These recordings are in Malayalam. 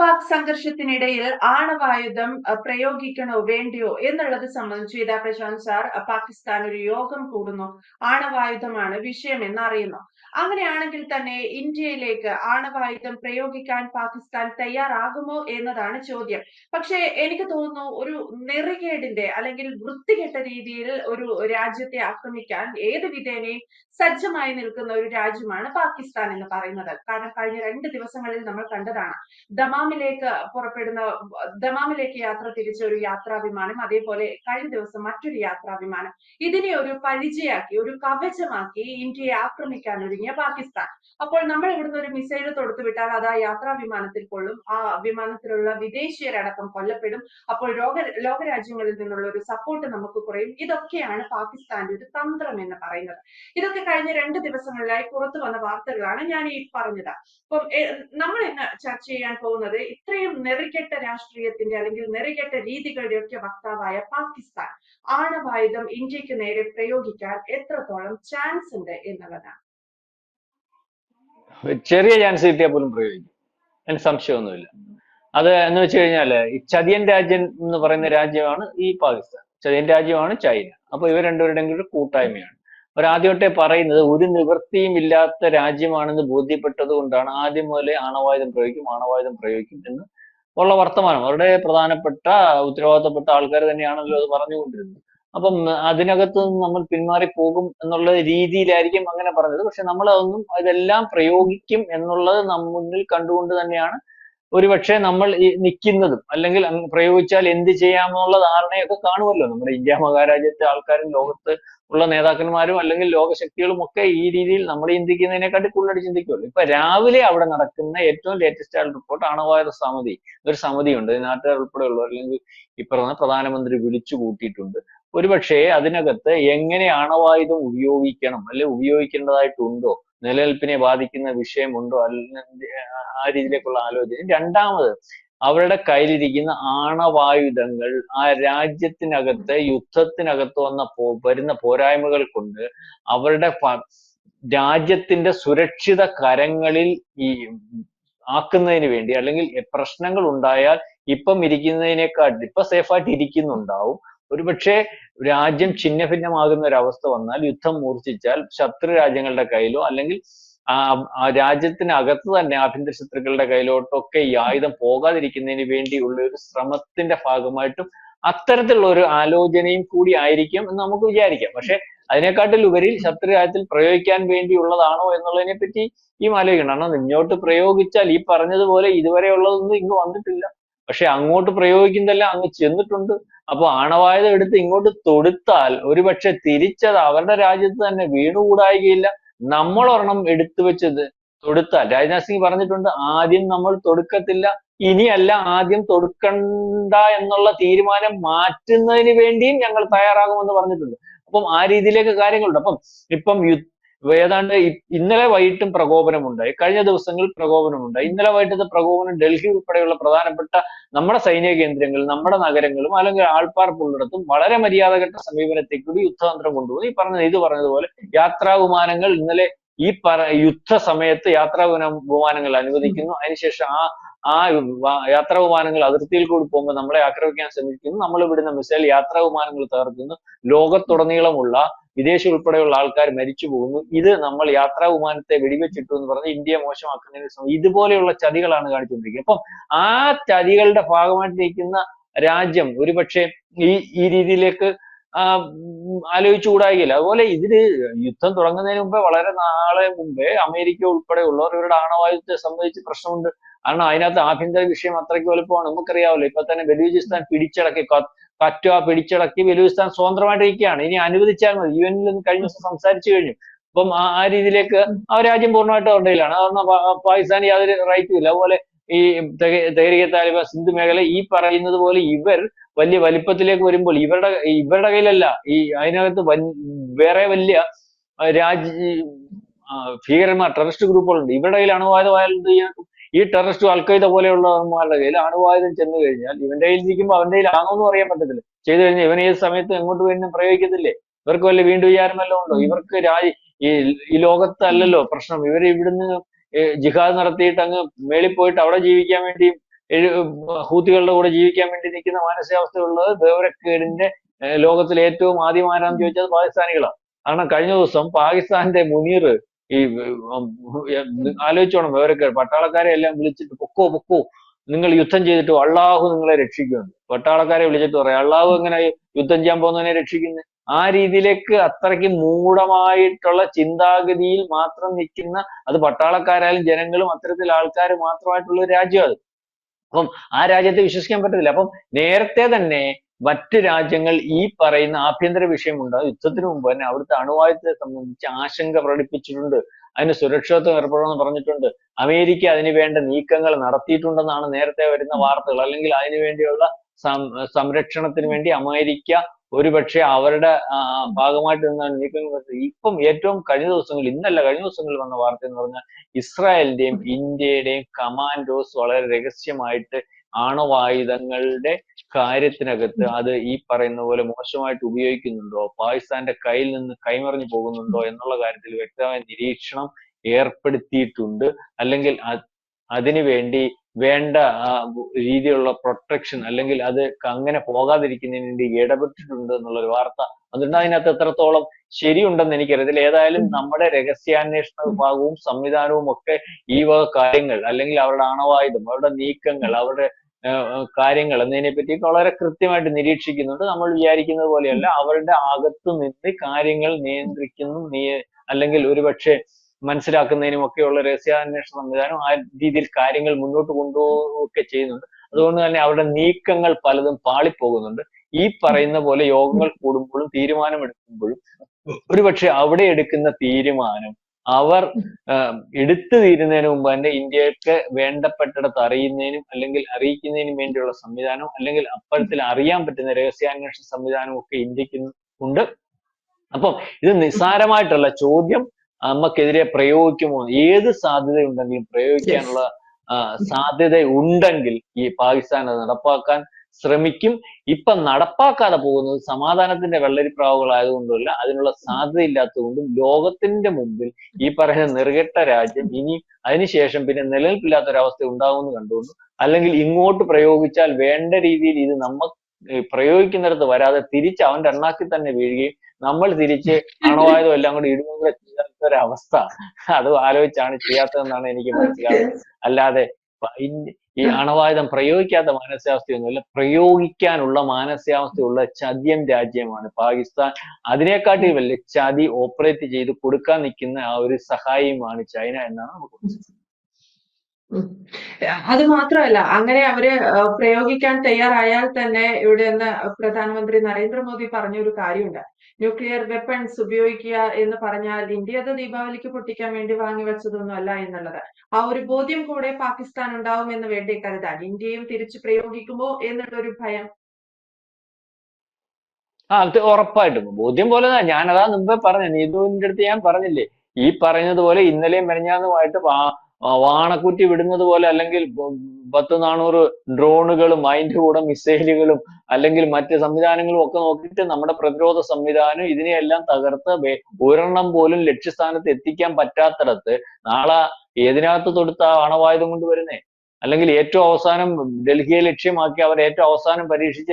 പാക് സംഘർഷത്തിനിടയിൽ ആണവായുധം പ്രയോഗിക്കണോ വേണ്ടയോ എന്നുള്ളത് സംബന്ധിച്ച് ഇതാ പ്രശാന്ത് സാർ പാകിസ്ഥാൻ ഒരു യോഗം കൂടുന്നു. ആണവായുധമാണ് വിഷയം എന്നറിയുന്നു അങ്ങനെയാണെങ്കിൽ തന്നെ ഇന്ത്യയിലേക്ക് ആണവായുധം പ്രയോഗിക്കാൻ പാകിസ്ഥാൻ തയ്യാറാകുമോ എന്നതാണ് ചോദ്യം. പക്ഷേ എനിക്ക് തോന്നുന്നു ഒരു നെറികേടിന്റെ അല്ലെങ്കിൽ വൃത്തികെട്ട രീതിയിൽ ഒരു രാജ്യത്തെ ആക്രമിക്കാൻ ഏത് വിധേനയും സജ്ജമായി നിൽക്കുന്ന ഒരു രാജ്യമാണ് പാകിസ്ഥാൻ എന്ന് പറയുന്നത്. കാരണം കഴിഞ്ഞ രണ്ട് ദിവസങ്ങളിൽ നമ്മൾ കണ്ടതാണ്. ദമാമിലേക്ക് പുറപ്പെടുന്ന ദമാമിലേക്ക് യാത്ര തിരിച്ച ഒരു യാത്രാ വിമാനം അതേപോലെ കഴിഞ്ഞ ദിവസം മറ്റൊരു യാത്രാ വിമാനം ഇതിനെ ഒരു പരിചയാക്കി ഒരു കവചമാക്കി ഇന്ത്യയെ ആക്രമിക്കാൻ ഒരുങ്ങിയ പാകിസ്ഥാൻ. അപ്പോൾ നമ്മൾ ഇവിടുന്ന് ഒരു മിസൈൽ തൊടുത്തു വിട്ടാൽ അത് ആ യാത്രാ വിമാനത്തിൽ കൊള്ളും. ആ വിമാനത്തിലുള്ള വിദേശീയരടക്കം കൊല്ലപ്പെടും. അപ്പോൾ ലോക ലോകരാജ്യങ്ങളിൽ നിന്നുള്ള ഒരു സപ്പോർട്ട് നമുക്ക് കുറയും. ഇതൊക്കെയാണ് പാകിസ്ഥാന്റെ ഒരു തന്ത്രം എന്ന് പറയുന്നത്. ഇതൊക്കെ കഴിഞ്ഞ രണ്ട് ദിവസങ്ങളിലായി പുറത്തു വന്ന വാർത്തകളാണ് ഞാൻ ഈ പറഞ്ഞത്. അപ്പം നമ്മൾ ഇന്ന് ചർച്ച ചെയ്യാൻ പോകുന്നത് ഇത്രയും നെറികെട്ട രാഷ്ട്രീയത്തിന്റെ അല്ലെങ്കിൽ നെറികെട്ട രീതികളുടെ ഒക്കെ വക്താവായ പാകിസ്ഥാൻ. ആണവായുധം ഇന്ത്യയ്ക്ക് നേരെ പ്രയോഗിക്കാൻ എത്രത്തോളം ചാൻസ് ഉണ്ട് എന്നുള്ളതാണ്. ചെറിയ ചാൻസ് കിട്ടിയാൽ പോലും പ്രയോഗിക്കും. അതിന് സംശയമൊന്നുമില്ല. അത് എന്ന് വെച്ച് കഴിഞ്ഞാൽ ഈ ചതിയൻ രാജ്യം എന്ന് പറയുന്ന രാജ്യമാണ് ഈ പാകിസ്ഥാൻ. ചതിയൻ രാജ്യമാണ് ചൈന. അപ്പൊ ഇവർ ഒരു കൂട്ടായ്മയാണ്. അവർ ആദ്യമൊട്ടെ പറയുന്നത് ഒരു നിവൃത്തിയും ഇല്ലാത്ത രാജ്യമാണെന്ന് ബോധ്യപ്പെട്ടത് കൊണ്ടാണ് ആദ്യം മുതലേ ആണവായുധം പ്രയോഗിക്കും ആണവായുധം പ്രയോഗിക്കും എന്ന് ഉള്ള വർത്തമാനം. അവരുടെ പ്രധാനപ്പെട്ട ഉത്തരവാദിത്തപ്പെട്ട ആൾക്കാർ തന്നെയാണല്ലോ അത് പറഞ്ഞുകൊണ്ടിരുന്നത്. അപ്പം അതിനകത്ത് നിന്ന് നമ്മൾ പിന്മാറി പോകും എന്നുള്ള രീതിയിലായിരിക്കും അങ്ങനെ പറഞ്ഞത്. പക്ഷെ നമ്മൾ അതൊന്നും ഇതെല്ലാം പ്രയോഗിക്കും എന്നുള്ളത് നമ്മിൽ കണ്ടുകൊണ്ട് തന്നെയാണ് ഒരുപക്ഷെ നമ്മൾ നിൽക്കുന്നതും അല്ലെങ്കിൽ പ്രയോഗിച്ചാൽ എന്ത് ചെയ്യാമെന്നുള്ള ധാരണയൊക്കെ കാണുമല്ലോ. നമ്മുടെ ഇന്ത്യ മഹാരാജ്യത്തെ ആൾക്കാരും ലോകത്ത് ഉള്ള നേതാക്കന്മാരും അല്ലെങ്കിൽ ലോകശക്തികളും ഒക്കെ ഈ രീതിയിൽ നമ്മൾ ചിന്തിക്കുന്നതിനെക്കാട്ടി കൂടുതൽ ചിന്തിക്കുമല്ലോ. ഇപ്പൊ രാവിലെ അവിടെ നടക്കുന്ന ഏറ്റവും ലേറ്റസ്റ്റ് ആയ റിപ്പോർട്ട് ആണവായുധ സമിതി. ഒരു സമിതിയുണ്ട്. നാട്ടുകാർ ഉൾപ്പെടെയുള്ളവർ അല്ലെങ്കിൽ ഈ പറഞ്ഞ പ്രധാനമന്ത്രി വിളിച്ചു കൂട്ടിയിട്ടുണ്ട്. ഒരുപക്ഷെ അതിനകത്ത് എങ്ങനെ ആണവായുധം ഉപയോഗിക്കണം? അല്ലെ ഉപയോഗിക്കേണ്ടതായിട്ടുണ്ടോ? നിലനിൽപ്പിനെ ബാധിക്കുന്ന വിഷയമുണ്ടോ അല്ലെങ്കിൽ ആ രീതിയിലേക്കുള്ള ആലോചന. രണ്ടാമത് അവരുടെ കയ്യിലിരിക്കുന്ന ആണവായുധങ്ങൾ ആ രാജ്യത്തിനകത്ത് യുദ്ധത്തിനകത്ത് വന്ന പോ വരുന്ന പോരായ്മകൾ കൊണ്ട് അവരുടെ രാജ്യത്തിന്റെ സുരക്ഷിത കരങ്ങളിൽ ഈ ആക്കുന്നതിന് വേണ്ടി അല്ലെങ്കിൽ പ്രശ്നങ്ങൾ ഉണ്ടായാൽ ഇപ്പം ഇരിക്കുന്നതിനേക്കാൾ ഇപ്പൊ സേഫായിട്ട് ഇരിക്കുന്നുണ്ടാവും. ഒരുപക്ഷെ രാജ്യം ഛിന്ന ഭിന്നമാകുന്ന ഒരു അവസ്ഥ വന്നാൽ യുദ്ധം മൂർച്ഛിച്ചാൽ ശത്രു രാജ്യങ്ങളുടെ കയ്യിലോ അല്ലെങ്കിൽ ആ രാജ്യത്തിനകത്ത് തന്നെ ആഭ്യന്തര ശത്രുക്കളുടെ കയ്യിലോട്ടൊക്കെ ഈ ആയുധം പോകാതിരിക്കുന്നതിന് വേണ്ടിയുള്ള ഒരു ശ്രമത്തിന്റെ ഭാഗമായിട്ടും അത്തരത്തിലുള്ള ഒരു ആലോചനയും കൂടി ആയിരിക്കും എന്ന് നമുക്ക് വിചാരിക്കാം. പക്ഷെ അതിനെക്കാട്ടിൽ ഉപരി ശത്രു രാജ്യത്തിൽ പ്രയോഗിക്കാൻ വേണ്ടിയുള്ളതാണോ എന്നുള്ളതിനെ പറ്റി ഈ ആലോചിക്കണം. കാരണം ഇങ്ങോട്ട് പ്രയോഗിച്ചാൽ ഈ പറഞ്ഞതുപോലെ ഇതുവരെ ഉള്ളതൊന്നും ഇങ്ങ് വന്നിട്ടില്ല. പക്ഷെ അങ്ങോട്ട് പ്രയോഗിക്കുന്നതെല്ലാം അങ്ങ് ചെന്നിട്ടുണ്ട്. അപ്പൊ ആണവായുധം എടുത്ത് ഇങ്ങോട്ട് തൊടുത്താൽ ഒരുപക്ഷെ തിരിച്ചത് അവരുടെ രാജ്യത്ത് തന്നെ വീണുകൂടായികയില്ല. നമ്മൾ ഒരെണ്ണം എടുത്തു വെച്ചത് തൊടുത്താൽ. രാജ്നാഥ് സിംഗ് പറഞ്ഞിട്ടുണ്ട് ആദ്യം നമ്മൾ തൊടുക്കത്തില്ല ഇനിയല്ല ആദ്യം തൊടുക്കണ്ട എന്നുള്ള തീരുമാനം മാറ്റുന്നതിന് വേണ്ടിയും ഞങ്ങൾ തയ്യാറാകുമെന്ന് പറഞ്ഞിട്ടുണ്ട്. അപ്പം ആ രീതിയിലേക്ക് കാര്യങ്ങളുണ്ട്. അപ്പം ഇപ്പം ഏതാണ്ട് ഇന്നലെ വൈകിട്ടും പ്രകോപനമുണ്ടായി. കഴിഞ്ഞ ദിവസങ്ങളിൽ പ്രകോപനമുണ്ടായി. ഇന്നലെ വൈകിട്ടത്തെ പ്രകോപനം ഡൽഹി ഉൾപ്പെടെയുള്ള പ്രധാനപ്പെട്ട നമ്മുടെ സൈനിക കേന്ദ്രങ്ങളിൽ നമ്മുടെ നഗരങ്ങളും അല്ലെങ്കിൽ ആൾപ്പാർപ്പുള്ളിടത്തും വളരെ മര്യാദഘട്ട സമീപനത്തെ കൂടി യുദ്ധതന്ത്രം കൊണ്ടുപോയി ഈ പറഞ്ഞ ഇത് പറഞ്ഞതുപോലെ യാത്രാ വിമാനങ്ങൾ ഇന്നലെ ഈ പറ യുദ്ധ സമയത്ത് യാത്രാ വിമാനങ്ങൾ അനുവദിക്കുന്നു. അതിനുശേഷം ആ ആ യാത്രാ വിമാനങ്ങൾ അതിർത്തിയിൽ കൂടി പോകുമ്പോൾ നമ്മളെ ആക്രമിക്കാൻ ശ്രമിക്കുന്നു. നമ്മൾ ഇവിടുന്ന് മിസൈൽ യാത്രാ വിമാനങ്ങൾ തകർക്കുന്നു. ലോകത്തുടനീളമുള്ള വിദേശ ഉൾപ്പെടെയുള്ള ആൾക്കാർ മരിച്ചു പോകുന്നു. ഇത് നമ്മൾ യാത്രാ വിമാനത്തെ വെടിവെച്ചിട്ടു എന്ന് പറഞ്ഞ് ഇന്ത്യ മോശമാക്കുന്നതിന് ശ്രമം ഇതുപോലെയുള്ള ചതികളാണ് കാണിച്ചുകൊണ്ടിരിക്കുന്നത്. അപ്പം ആ ചതികളുടെ ഭാഗമായിട്ട് നിൽക്കുന്ന രാജ്യം ഒരുപക്ഷെ ഈ ഈ രീതിയിലേക്ക് ആലോചിച്ചുകൂടായില്ല അതുപോലെ ഇതിൽ യുദ്ധം തുടങ്ങുന്നതിന് മുമ്പേ വളരെ നാളെ മുമ്പേ അമേരിക്ക ഉൾപ്പെടെയുള്ളവർ ഇവരുടെ ആണവായുധത്തെ സംബന്ധിച്ച് പ്രശ്നമുണ്ട്. കാരണം അതിനകത്ത് ആഭ്യന്തര വിഷയം അത്രയ്ക്ക് വലുപ്പമാണ്. നമുക്കറിയാമല്ലോ ഇപ്പൊ തന്നെ ബലൂചിസ്ഥാൻ പിടിച്ചടക്കി ക- കറ്റ്വ പിടിച്ചടക്കി ബലൂചിസ്ഥാൻ സ്വതന്ത്രമായിട്ട് ഇരിക്കുകയാണ് ഇനി അനുവദിച്ചാൽ മതി. യു എനിൽ കഴിഞ്ഞ ദിവസം സംസാരിച്ചു കഴിഞ്ഞു. അപ്പം ആ രീതിയിലേക്ക് ആ രാജ്യം പൂർണമായിട്ട് അവരുടെ കയ്യിലാണ് അതൊന്നും പാ- പാകിസ്ഥാന് യാതൊരു റൈറ്റും ഇല്ല. അതുപോലെ ഈ തെഹരിക താലിബ സിന്ധു മേഖല ഈ പറയുന്നത് പോലെ ഇവർ വലിയ വലിപ്പത്തിലേക്ക് വരുമ്പോൾ ഇവരുടെ ഇവരുടെ കയ്യിലല്ല. ഈ അതിനകത്ത് വേറെ വലിയ രാജ്യ ഭീകരന്മാർ ടെററിസ്റ്റ് ഗ്രൂപ്പുകളുണ്ട്. ഇവരുടെ കയ്യിൽ ചെയ്യാൻ ഈ ടെററിസ്റ്റ് അൽഖയ്ദ പോലെയുള്ളവന്മാരുടെ കയ്യിൽ അണുവായുധം ചെന്ന് കഴിഞ്ഞാൽ ഇവന്റെ കയ്യിൽ ഇരിക്കുമ്പോൾ അവന്റെ കയ്യിൽ ആണോന്ന് പറയാൻ പറ്റത്തില്ല. ചെയ്തു കഴിഞ്ഞാൽ ഇവൻ ഏത് സമയത്ത് എങ്ങോട്ട് വേണം പ്രയോഗിക്കത്തില്ലേ? ഇവർക്ക് വല്ല വീണ്ടും വിചാരം വല്ലതും ഉണ്ടോ? ഇവർക്ക് രാജ്യ ഈ ലോകത്തല്ലല്ലോ പ്രശ്നം. ഇവർ ഇവിടുന്ന് ജിഹാദ് നടത്തിയിട്ട് അങ്ങ് മേളിൽ പോയിട്ട് അവിടെ ജീവിക്കാൻ വേണ്ടിയും ഹൂത്തികളുടെ കൂടെ ജീവിക്കാൻ വേണ്ടി നിൽക്കുന്ന മാനസികാവസ്ഥയുള്ളത് ദേവരക്കേടിന്റെ ലോകത്തിലെ ഏറ്റവും ആദ്യമാരാന്ന് ചോദിച്ചത് പാകിസ്ഥാനികളാണ് കാരണം കഴിഞ്ഞ ദിവസം പാകിസ്ഥാന്റെ മുനീർ ഈ ആലോചിച്ചോണം വേറെ പട്ടാളക്കാരെ എല്ലാം വിളിച്ചിട്ട് പൊക്കോ പൊക്കോ നിങ്ങൾ യുദ്ധം ചെയ്തിട്ട് അള്ളാഹു നിങ്ങളെ രക്ഷിക്കുമെന്ന്. പട്ടാളക്കാരെ വിളിച്ചിട്ട് പറയാം അള്ളാഹു എങ്ങനെ യുദ്ധം ചെയ്യാൻ പോകുന്നതിനെ രക്ഷിക്കുന്നു? ആ രീതിയിലേക്ക് അത്രയ്ക്ക് മൂഢമായിട്ടുള്ള ചിന്താഗതിയിൽ മാത്രം നിൽക്കുന്ന അത് പട്ടാളക്കാരായാലും ജനങ്ങളും അത്തരത്തിൽ ആൾക്കാർ മാത്രമായിട്ടുള്ള ഒരു രാജ്യം അത്. അപ്പം ആ രാജ്യത്തെ വിശ്വസിക്കാൻ പറ്റത്തില്ല. അപ്പം നേരത്തെ തന്നെ മറ്റ് രാജ്യങ്ങൾ ഈ പറയുന്ന ആഭ്യന്തര വിഷയമുണ്ട്. യുദ്ധത്തിന് മുമ്പ് തന്നെ അവിടുത്തെ അണുവായുധത്തെ സംബന്ധിച്ച് ആശങ്ക പ്രകടിപ്പിച്ചിട്ടുണ്ട്. അതിന് സുരക്ഷിതത്വം ഏർപ്പെടണമെന്ന് പറഞ്ഞിട്ടുണ്ട്. അമേരിക്ക അതിന് വേണ്ട നീക്കങ്ങൾ നടത്തിയിട്ടുണ്ടെന്നാണ് നേരത്തെ വരുന്ന വാർത്തകൾ. അല്ലെങ്കിൽ അതിനു വേണ്ടിയുള്ള സംരക്ഷണത്തിന് വേണ്ടി അമേരിക്ക ഒരുപക്ഷെ അവരുടെ ഭാഗമായിട്ട് നിന്ന നീക്കങ്ങൾ ഇപ്പം ഏറ്റവും കഴിഞ്ഞ ദിവസങ്ങളിൽ ഇന്നല്ല കഴിഞ്ഞ ദിവസങ്ങളിൽ വന്ന വാർത്ത എന്ന് പറഞ്ഞാൽ ഇസ്രായേലിന്റെയും ഇന്ത്യയുടെയും കമാൻഡോസ് വളരെ രഹസ്യമായിട്ട് ആണവായുധങ്ങളുടെ കാര്യത്തിനകത്ത് അത് ഈ പറയുന്ന പോലെ മോശമായിട്ട് ഉപയോഗിക്കുന്നുണ്ടോ? പാകിസ്ഥാന്റെ കയ്യിൽ നിന്ന് കൈമറിഞ്ഞു പോകുന്നുണ്ടോ എന്നുള്ള കാര്യത്തിൽ വ്യക്തമായ നിരീക്ഷണം ഏർപ്പെടുത്തിയിട്ടുണ്ട്. അല്ലെങ്കിൽ അതിനുവേണ്ടി അതിനു വേണ്ടി രീതിയിലുള്ള പ്രൊട്ടക്ഷൻ അല്ലെങ്കിൽ അത് അങ്ങനെ പോകാതിരിക്കുന്നതിന് വേണ്ടി ഇടപെട്ടിട്ടുണ്ട് എന്നുള്ളൊരു വാർത്ത അതുകൊണ്ട് അതിനകത്ത് എത്രത്തോളം ശരിയുണ്ടെന്ന് എനിക്കറിയത്തില്ല. ഏതായാലും നമ്മുടെ രഹസ്യാന്വേഷണ വിഭാഗവും സംവിധാനവും ഒക്കെ ഈ വക കാര്യങ്ങൾ അല്ലെങ്കിൽ അവരുടെ ആണവായുധം അവരുടെ നീക്കങ്ങൾ അവരുടെ കാര്യങ്ങൾ എന്നതിനെ പറ്റി വളരെ കൃത്യമായിട്ട് നിരീക്ഷിക്കുന്നുണ്ട്. നമ്മൾ വിചാരിക്കുന്നത് പോലെയല്ല അവരുടെ അകത്ത് നിന്ന് കാര്യങ്ങൾ നിയന്ത്രിക്കുന്നു അല്ലെങ്കിൽ ഒരുപക്ഷെ മനസ്സിലാക്കുന്നതിനും ഒക്കെയുള്ള രഹസ്യാന്വേഷണ സംവിധാനം ആ രീതിയിൽ കാര്യങ്ങൾ മുന്നോട്ട് കൊണ്ടുപോവുകയൊക്കെ ചെയ്യുന്നുണ്ട്. അതുകൊണ്ട് തന്നെ അവരുടെ നീക്കങ്ങൾ പലതും പാളിപ്പോകുന്നുണ്ട്. ഈ പറയുന്ന പോലെ യോഗങ്ങൾ കൂടുമ്പോഴും തീരുമാനമെടുക്കുമ്പോഴും ഒരുപക്ഷെ അവിടെ എടുക്കുന്ന തീരുമാനം അവർ എടുത്തു തീരുന്നതിന് മുമ്പ് തന്നെ ഇന്ത്യയ്ക്ക് വേണ്ടപ്പെട്ടിടത്ത് അറിയുന്നതിനും അല്ലെങ്കിൽ അറിയിക്കുന്നതിനും വേണ്ടിയുള്ള സംവിധാനം അല്ലെങ്കിൽ അപ്പോഴത്തിൽ അറിയാൻ പറ്റുന്ന രഹസ്യാന്വേഷണ സംവിധാനം ഒക്കെ ഇന്ത്യയ്ക്ക് ഉണ്ട്. അപ്പം ഇത് നിസ്സാരമായിട്ടുള്ള ചോദ്യം നമുക്കെതിരെ പ്രയോഗിക്കുമോ? ഏത് സാധ്യത ഉണ്ടെങ്കിലും പ്രയോഗിക്കാനുള്ള സാധ്യത ഉണ്ടെങ്കിൽ ഈ പാകിസ്ഥാൻ അത് നടപ്പാക്കാൻ ശ്രമിക്കും. ഇപ്പൊ നടപ്പാക്കാതെ പോകുന്നത് സമാധാനത്തിന്റെ വെള്ളരിപ്രാവുകളായതുകൊണ്ടല്ല അതിനുള്ള സാധ്യതയില്ലാത്തതുകൊണ്ടും ലോകത്തിന്റെ മുമ്പിൽ ഈ പറയുന്ന നെറുകെട്ട രാജ്യം ഇനി അതിനുശേഷം പിന്നെ നിലനിൽപ്പില്ലാത്ത ഒരവസ്ഥ ഉണ്ടാകുമെന്ന് കണ്ടുകൊണ്ടും അല്ലെങ്കിൽ ഇങ്ങോട്ട് പ്രയോഗിച്ചാൽ വേണ്ട രീതിയിൽ ഇത് നമ്മ പ്രയോഗിക്കുന്നിടത്ത് വരാതെ തിരിച്ച് അവന്റെ എണ്ണാക്കി തന്നെ വീഴുകയും നമ്മൾ തിരിച്ച് അണവായതും എല്ലാം കൂടി ഇടുമ്പോൾ ചെയ്യാത്ത ഒരവസ്ഥ അത് ആലോചിച്ചാണ് ചെയ്യാത്തതെന്നാണ് എനിക്ക് മനസ്സിലാവുന്നത്. അല്ലാതെ ഈ അണവായുധം പ്രയോഗിക്കാത്ത മാനസികാവസ്ഥയൊന്നുമില്ല പ്രയോഗിക്കാനുള്ള മാനസികാവസ്ഥയുള്ള ചതിയം രാജ്യമാണ് പാകിസ്ഥാൻ അതിനെക്കാട്ടി വലിയ ചതി ഓപ്പറേറ്റ് ചെയ്ത് കൊടുക്കാൻ നിൽക്കുന്ന ആ ഒരു സഹായിയുമാണ് ചൈന എന്നാണ് നമുക്ക് മനസ്സിലാക്കുന്നത്. അത് മാത്രമല്ല അങ്ങനെ അവർ പ്രയോഗിക്കാൻ തയ്യാറായാൽ തന്നെ ഇവിടെ നിന്ന് പ്രധാനമന്ത്രി നരേന്ദ്രമോദി പറഞ്ഞ ഒരു കാര്യമുണ്ട്. ന്യൂക്ലിയർ വെപ്പൺസ് ഉപയോഗിക്കുക എന്ന് പറഞ്ഞാൽ ഇന്ത്യ അത് ദീപാവലിക്ക് പൊട്ടിക്കാൻ വേണ്ടി വാങ്ങി വെച്ചതൊന്നും അല്ല എന്നുള്ളത്. ആ ഒരു ബോധ്യം കൂടെ പാകിസ്ഥാൻ ഉണ്ടാവും ഉണ്ടാവുമെന്ന് വേണ്ടി കരുതാൻ ഇന്ത്യയും തിരിച്ചു പ്രയോഗിക്കുമോ എന്നുള്ളൊരു ഭയം. ആ അത് ഉറപ്പായിട്ടും. ബോധ്യം പോലെ തന്നെ ഞാനതാ മുമ്പേ പറഞ്ഞു നീതുവിന്റെ അടുത്ത് ഞാൻ പറഞ്ഞില്ലേ ഈ പറഞ്ഞതുപോലെ ഇന്നലെയും മെനഞ്ഞാന്നുമായിട്ട് വാണക്കുറ്റി വിടുന്നത് പോലെ അല്ലെങ്കിൽ പത്ത് നാനൂറ് ഡ്രോണുകളും അതിന്റെ കൂടെ മിസൈലുകളും അല്ലെങ്കിൽ മറ്റ് സംവിധാനങ്ങളും ഒക്കെ നോക്കിയിട്ട് നമ്മുടെ പ്രതിരോധ സംവിധാനം ഇതിനെയെല്ലാം തകർത്ത് ഒരെണ്ണം പോലും ലക്ഷ്യസ്ഥാനത്ത് എത്തിക്കാൻ പറ്റാത്തിടത്ത് നാളെ ഏതിനകത്ത് തൊടുത്ത അണവായുധം കൊണ്ട് വരുന്നേ? അല്ലെങ്കിൽ ഏറ്റവും അവസാനം ഡൽഹിയെ ലക്ഷ്യമാക്കി അവർ ഏറ്റവും അവസാനം പരീക്ഷിച്ച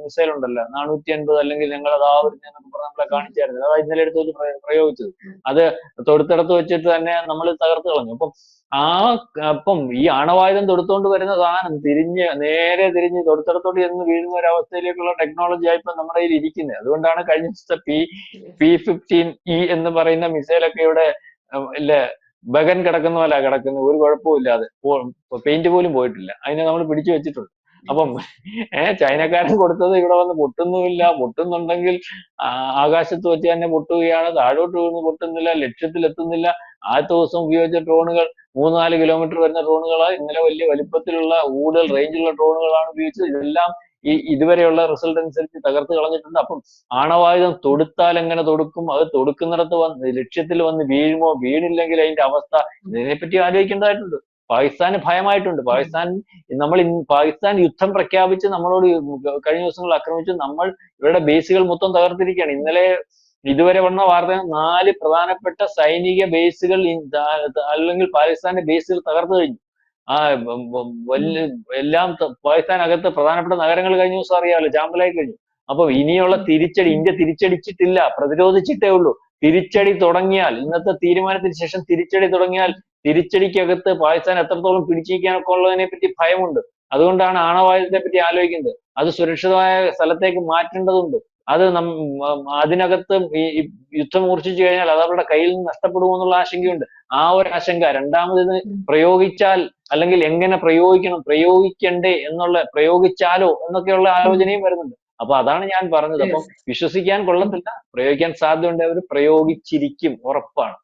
മിസൈൽ ഉണ്ടല്ലോ നാനൂറ്റി അൻപത് അല്ലെങ്കിൽ ഞങ്ങൾ അത് ആ ഒരു നമ്മളെ കാണിച്ചായിരുന്നു അതാ ഇന്നലെ എടുത്ത് വെച്ച് പ്രയോ- പ്രയോഗിച്ചത്. അത് തൊടുത്തിടത്ത് വെച്ചിട്ട് തന്നെ നമ്മൾ തകർത്ത് കളഞ്ഞു. അപ്പം ആ അപ്പം ഈ ആണവായുധം തൊടുത്തോണ്ട് വരുന്ന സാധനം തിരിഞ്ഞ് നേരെ തിരിഞ്ഞ് തൊടുത്തിടത്തോട്ട് ചെന്ന് വീഴുന്ന ഒരു അവസ്ഥയിലേക്കുള്ള ടെക്നോളജി ഇപ്പം നമ്മുടെ കയ്യിൽ ഇരിക്കുന്നത് അതുകൊണ്ടാണ് കഴിഞ്ഞ ദിവസത്തെ പി പി ഫിഫ്റ്റീൻ ഇ എന്ന് പറയുന്ന മിസൈലൊക്കെ ഇവിടെ ഇല്ല ബഗൻ കിടക്കുന്ന പോലെ കിടക്കുന്നത് ഒരു കുഴപ്പമില്ലാതെ പെയിന്റ് പോലും പോയിട്ടില്ല. അതിനെ നമ്മൾ പിടിച്ചു വെച്ചിട്ടുണ്ട്. അപ്പം ഏഹ് ചൈനക്കാരൻ കൊടുത്തത് ഇവിടെ വന്ന് പൊട്ടുന്നുമില്ല. പൊട്ടുന്നുണ്ടെങ്കിൽ ആകാശത്ത് വെച്ച് തന്നെ പൊട്ടുകയാണ്. താഴോട്ട് വീണ് പൊട്ടുന്നില്ല. ലക്ഷ്യത്തിലെത്തുന്നില്ല. ആദ്യത്തെ ദിവസം ഉപയോഗിച്ച ഡ്രോണുകൾ മൂന്ന് നാല് കിലോമീറ്റർ വരുന്ന ഡ്രോണുകൾ ഇന്നലെ വലിയ വലിപ്പത്തിലുള്ള കൂടുതൽ റേഞ്ചുള്ള ഡ്രോണുകളാണ് ഉപയോഗിച്ചത്. ഇതെല്ലാം ഈ ഇതുവരെയുള്ള റിസൾട്ട് അനുസരിച്ച് തകർത്ത് കളഞ്ഞിട്ടുണ്ട്. അപ്പം ആണവായുധം തൊടുത്താൽ എങ്ങനെ തൊടുക്കും? അത് തൊടുക്കുന്നിടത്ത് വന്ന് ലക്ഷ്യത്തിൽ വന്ന് വീഴുമോ? വീണില്ലെങ്കിൽ അതിന്റെ അവസ്ഥ? ഇതിനെപ്പറ്റി ആലോചിക്കേണ്ടതായിട്ടുണ്ട്. പാകിസ്ഥാന് ഭയമായിട്ടുണ്ട്. പാകിസ്ഥാൻ നമ്മൾ പാകിസ്ഥാൻ യുദ്ധം പ്രഖ്യാപിച്ച് നമ്മളോട് കഴിഞ്ഞ ദിവസങ്ങൾ ആക്രമിച്ച് നമ്മൾ ഇവരുടെ ബേസുകൾ മൊത്തം തകർത്തിരിക്കുകയാണ്. ഇന്നലെ ഇതുവരെ വന്ന വാർത്ത നാല് പ്രധാനപ്പെട്ട സൈനിക ബേസുകൾ അല്ലെങ്കിൽ പാകിസ്ഥാന്റെ ബേസുകൾ തകർത്തു കഴിഞ്ഞു. ആ എല്ലാം പാകിസ്ഥാനകത്ത് പ്രധാനപ്പെട്ട നഗരങ്ങൾ കഴിഞ്ഞ ദിവസം അറിയാമല്ലോ ചാമ്പലായി കഴിഞ്ഞു. അപ്പൊ ഇനിയുള്ള തിരിച്ചടി ഇന്ത്യ തിരിച്ചടിച്ചിട്ടില്ല പ്രതിരോധിച്ചിട്ടേ ഉള്ളൂ. തിരിച്ചടി തുടങ്ങിയാൽ ഇന്നത്തെ തീരുമാനത്തിന് ശേഷം തിരിച്ചടി തുടങ്ങിയാൽ തിരിച്ചടിക്കകത്ത് പാകിസ്ഥാൻ എത്രത്തോളം പിടിച്ചിരിക്കാനൊക്കെ ഉള്ളതിനെ പറ്റി ഭയമുണ്ട്. അതുകൊണ്ടാണ് ആണവായുധത്തെ പറ്റി ആലോചിക്കുന്നത്. അത് സുരക്ഷിതമായ സ്ഥലത്തേക്ക് മാറ്റേണ്ടതുണ്ട്. അത് നം അതിനകത്ത് ഈ ഈ യുദ്ധം മൂർച്ഛിച്ചു കഴിഞ്ഞാൽ അത് അവരുടെ കയ്യിൽ നിന്ന് നഷ്ടപ്പെടുമോ എന്നുള്ള ആശങ്കയുണ്ട്. ആ ഒരു ആശങ്ക. രണ്ടാമത് ഇത് പ്രയോഗിച്ചാൽ അല്ലെങ്കിൽ എങ്ങനെ പ്രയോഗിക്കണം പ്രയോഗിക്കണ്ടേ എന്നുള്ള പ്രയോഗിച്ചാലോ എന്നൊക്കെയുള്ള ആലോചനയും വരുന്നുണ്ട്. അപ്പൊ അതാണ് ഞാൻ പറഞ്ഞത്. അപ്പം വിശ്വസിക്കാൻ കൊള്ളത്തില്ല. പ്രയോഗിക്കാൻ സാധ്യതയുണ്ട്. അവർ പ്രയോഗിച്ചിരിക്കും. ഉറപ്പാണ്.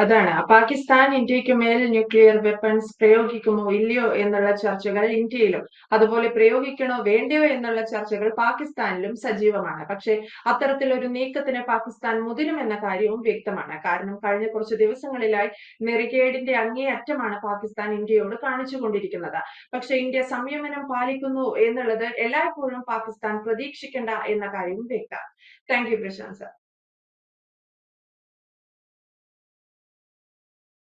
അതാണ്. പാകിസ്ഥാൻ ഇന്ത്യയ്ക്ക് മേൽ ന്യൂക്ലിയർ വെപ്പൺസ് പ്രയോഗിക്കുമോ ഇല്ലയോ എന്നുള്ള ചർച്ചകൾ ഇന്ത്യയിലും അതുപോലെ പ്രയോഗിക്കണോ വേണ്ടയോ എന്നുള്ള ചർച്ചകൾ പാകിസ്ഥാനിലും സജീവമാണ്. പക്ഷേ അത്തരത്തിലൊരു നീക്കത്തിന് പാകിസ്ഥാൻ മുതിരുമെന്ന കാര്യവും വ്യക്തമാണ്. കാരണം കഴിഞ്ഞ കുറച്ച് ദിവസങ്ങളിലായി നെറികേടിന്റെ അങ്ങേയറ്റമാണ് പാകിസ്ഥാൻ ഇന്ത്യയോട് കാണിച്ചുകൊണ്ടിരിക്കുന്നത് പക്ഷെ ഇന്ത്യ സംയമനം പാലിക്കുന്നു എന്നുള്ളത് എല്ലായ്പ്പോഴും പാകിസ്ഥാൻ പ്രതീക്ഷിക്കേണ്ട എന്ന കാര്യവും വ്യക്തം താങ്ക് യു പ്രശാന്ത് സർ